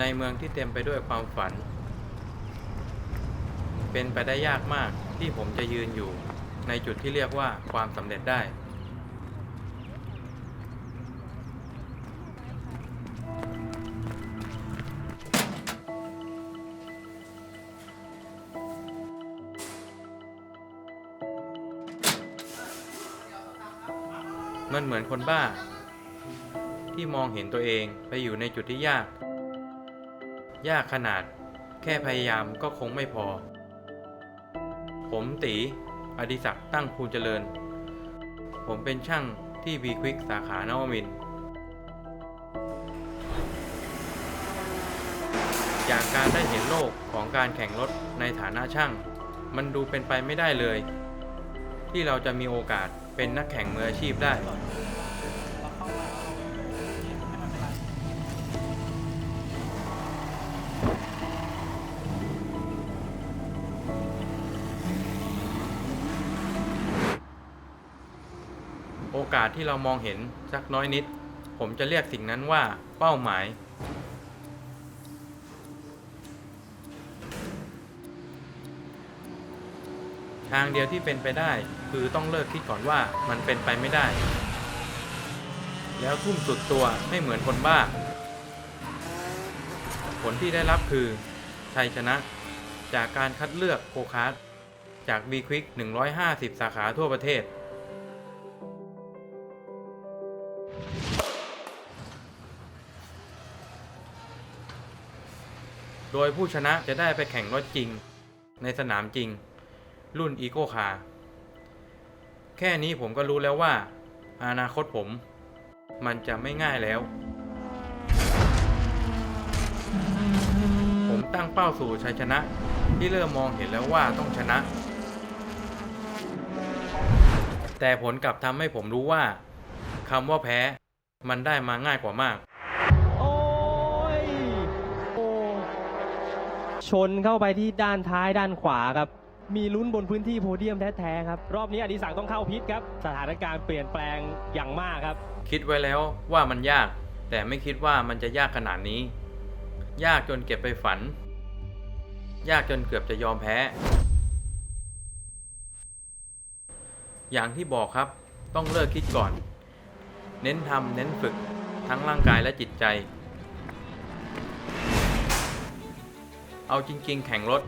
ในเมืองที่เต็มไปด้วยความฝัน เป็นไปได้ยากมากที่ผมจะยืนอยู่ในจุดที่เรียกว่าความสำเร็จได้ มันเหมือนคนบ้า ที่มองเห็นตัวเองไปอยู่ในจุดที่ยาก ยากขนาด แค่พยายามก็คงไม่พอ ผมตีอดิศักดิ์ตั้งภูเจริญ ผมเป็นช่างที่บีควิกสาขานวมิน จากการได้เห็นโลกของการแข่งรถในฐานะช่าง มันดูเป็นไปไม่ได้เลย ที่เราจะมีโอกาสเป็นนักแข่งมืออาชีพได้ โอกาสที่เรามองเห็นสักน้อยนิด ผมจะเรียกสิ่งนั้นว่าเป้าหมาย ทางเดียวที่เป็นไปได้คือต้องเลิกคิดก่อนว่ามันเป็นไปไม่ได้ แล้วทุ่มสุดตัวไม่เหมือนคนบ้า ผลที่ได้รับคือ ชัยชนะ จากการคัดเลือกโคคาร์ดจาก B Quick 150 สาขาทั่วประเทศ โดยผู้ชนะจะได้ไปแข่งรถจริง ในสนามจริง รุ่นอีโ c คาร์แค่นี้ผมก็รู้แล้วว่า อนาคตผม มันจะไม่ง่ายแล้ว ผมตั้งเป้าสู่ชัยชนะ ที่เริ่มมองเห็นแล้วว่าต้องชนะ แต่ผลกลับทำให้ผมรู้ว่าคำว่าแพ้ มันได้มาง่ายกว่ามาก ชนเข้าไปที่ด้านท้ายด้านขวาครับ มีลุ้นบนพื้นที่โพเดียมแท้ๆครับ รอบนี้อดิศักดิ์ต้องเข้าพิษครับ สถานการณ์เปลี่ยนแปลงอย่างมากครับ คิดไว้แล้วว่ามันยาก แต่ไม่คิดว่ามันจะยากขนาดนี้ ยากจนเก็บไปฝัน ยากจนเกือบจะยอมแพ้ อย่างที่บอกครับ ต้องเลิกคิดก่อน เน้นทำเน้นฝึก ทั้งร่างกายและจิตใจ เอาจริง ๆ แข่งรถ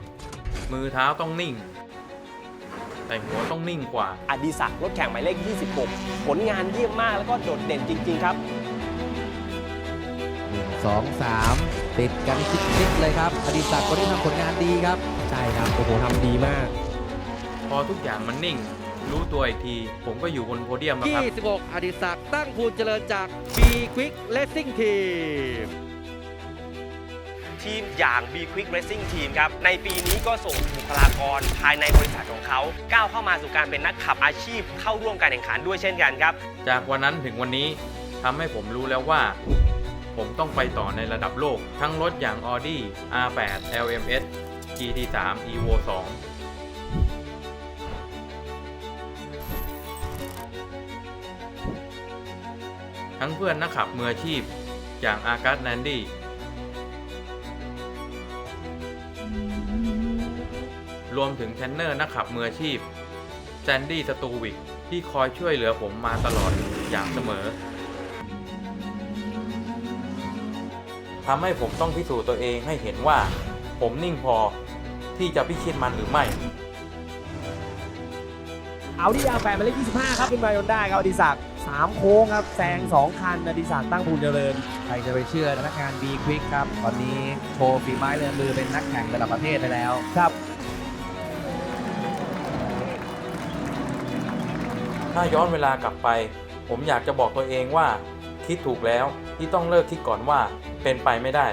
มือเท้าต้องนิ่ง แต่หัวต้องนิ่งกว่า อดิศักดิ์รถแข่งหมายเลข 26 ผลงานเยี่ยมมากแล้วก็โดดเด่นจริง ๆ ครับ หนึ่งสองสามติดกันชิดๆเลยครับ อดิศักดิ์คนที่ทำผลงานดีครับ ใช่ครับ โอ้โหทำดีมาก พอทุกอย่างมันนิ่ง รู้ตัวอีกที ผมก็อยู่บนโพเดียมแล้วครับ 26 อดิศักดิ์ตั้งภูลเจริญจาก B Quick Racing Team ทีมอย่าง B Quick Racing Team ครับ ในปีนี้ก็ส่งบุคลากรภายในบริษัทของเขา ก้าวเข้ามาสู่การเป็นนักขับอาชีพเข้าร่วมการแข่งขันด้วยเช่นกันครับ จากวันนั้นถึงวันนี้ทำให้ผมรู้แล้วว่า ผมต้องไปต่อในระดับโลก ทั้งรถอย่าง Audi R8 LMS GT3 Evo 2ทั้งเพื่อนนักขับมืออาชีพ อย่างอากัสแนนดี้ รวมถึงเทรนเนอร์นักขับมืออาชีพแซนดี้สตูวิกที่คอยช่วยเหลือผมมาตลอดอย่างเสมอทำให้ผมต้องพิสูจน์ตัวเองให้เห็นว่า ผมนิ่งพอที่จะพิชิตมันหรือไม่ เอาที่ยาแปดมาเลข25 ครับขึ้นมาจนได้ครับอดิศักดิ์สามโค้งครับแซงสองคันอดิศักดิ์ตั้งภูลเจริญ ใครจะไปเชื่อพนักงาน B Quick ครับ ตอนนี้โชว์ฝีไม้เลายมือเป็นนักแข่งระดับประเทศไปแล้ว ครับ ถ้าย้อนเวลากลับไป ผมอยากจะบอกตัวเองว่า คิดถูกแล้วที่ต้องเลิกคิดก่อนว่าเป็นไปไม่ได้